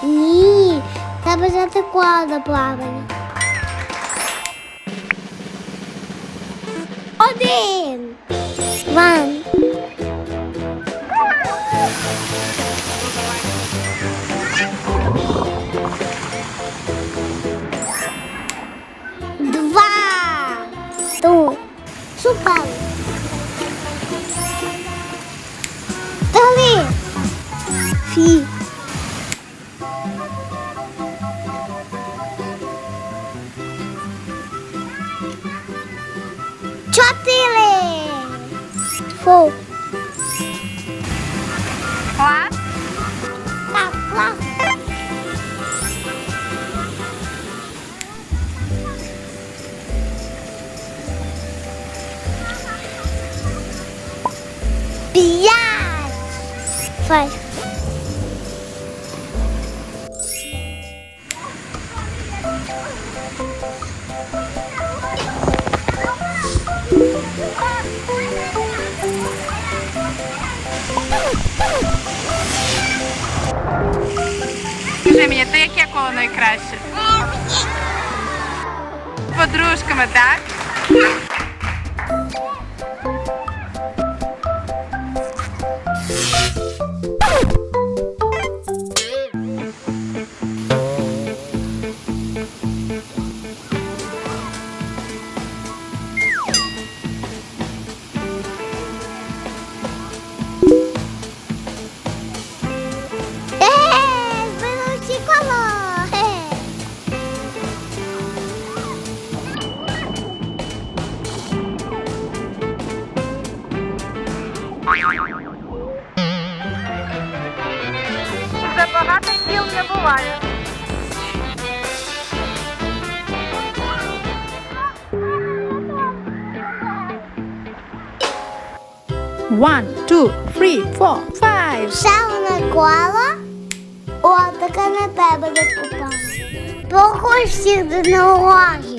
Треба взяти коло до плавання. Один. Ван. Два. Ту. Супер. Три. fogo. Quá. Tá, Ти яке коло найкраще? Подружками, так? Забагато кіл не буває. One, two, three, four, five. Ще коло. О, таке на тебе докупали. Похож всіх до ноги.